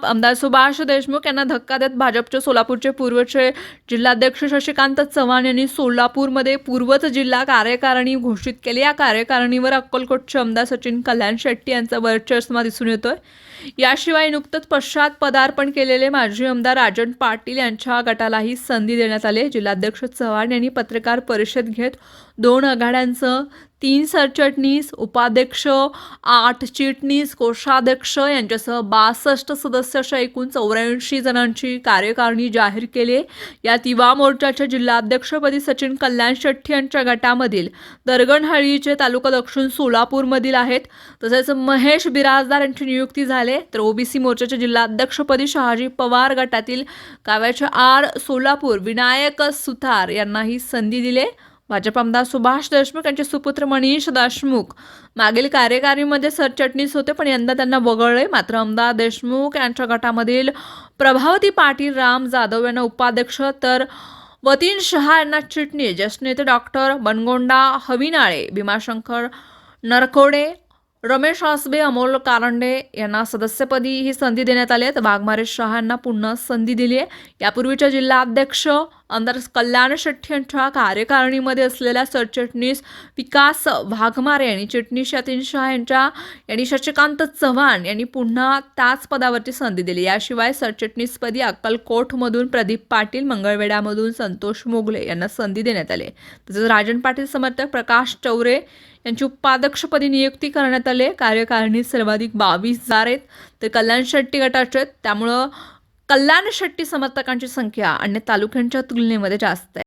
आमदार सुभाष देशमुख यांना धक्का देत भाजपचे सोलापूरचे पूर्वचे जिल्हाध्यक्ष शशिकांत चव्हाण यांनी सोलापूरमध्ये पूर्वच जिल्हा कार्यकारिणी घोषित केली. या कार्यकारिणीवर अक्कलकोटचे आमदार सचिन कल्याण शेट्टी यांचा वर्चस्व दिसून येतोय. याशिवाय नुकतंच पश्चात पदार्पण केलेले माजी आमदार राजन पाटील यांच्या गटालाही संधी देण्यात आली जिल्हाध्यक्ष चव्हाण यांनी पत्रकार परिषद घेत दोन आघाड्यांचं तीन सरचिटणीस उपाध्यक्ष आठ चिटणीस कोषाध्यक्ष यांच्यासह बासष्ट सदस्य अशा एकूण चौऱ्याऐंशी जणांची कार्यकारिणी जाहीर केली आहे. यात युवा मोर्चाच्या जिल्हाध्यक्षपदी सचिन कल्याण शेट्टी यांच्या गटामधील दरगणहळीचे तालुका दक्षिण सोलापूरमधील आहेत. तसेच महेश बिराजदार यांची नियुक्ती झाली तर ओबीसी मोर्चाच्या जिल्हाध्यक्षपदी शहाजी पवार गटातील काव्याचे आर सोलापूर विनायक सुतार यांनाही संधी दिली भाजप आमदार सुभाष देशमुख यांचे सुपुत्र मनीष देशमुख. मागील कार्यकारीमध्ये सरचटणीस होते पण यंदा त्यांना वगळले. मात्र आमदार देशमुख यांच्या गटामधील प्रभावती पाटील राम जाधव यांना उपाध्यक्ष तर वतीन शहा यांना चिटणीस ज्येष्ठ नेते डॉक्टर बनगोंडा हविनाळे भीमाशंकर नरकोडे रमेश आसबे अमोल कारंडे यांना सदस्यपदी ही संधी देण्यात आली आहे. तर वाघमारे शहा यांना पुन्हा संधी दिली आहे. यापूर्वीच्या जिल्हाध्यक्ष आमदार कल्याण शेट्टी यांच्या कार्यकारिणीमध्ये असलेल्या सरचिटणीस विकास वाघमारे यांनी चिटणीस यतीन शहा यांच्या यांनी शशिकांत चव्हाण यांनी पुन्हा त्याच पदावरची संधी दिली. याशिवाय सरचिटणीसपदी अक्कलकोटमधून प्रदीप पाटील मंगळवेढ्यामधून संतोष मोगले यांना संधी देण्यात आली. तसंच राजन पाटील समर्थक प्रकाश चौरे यांची उपाध्यक्षपदी नियुक्ती करण्यात आली. कार्यकारिणीत सर्वाधिक बावीस हजार आहेत. तर कल्याण शेट्टी गटाचे आहेत. त्यामुळं कल्याण शेट्टी समर्थकांची संख्या अन्य तालुक्यांच्या तुलनेमध्ये जास्त आहे.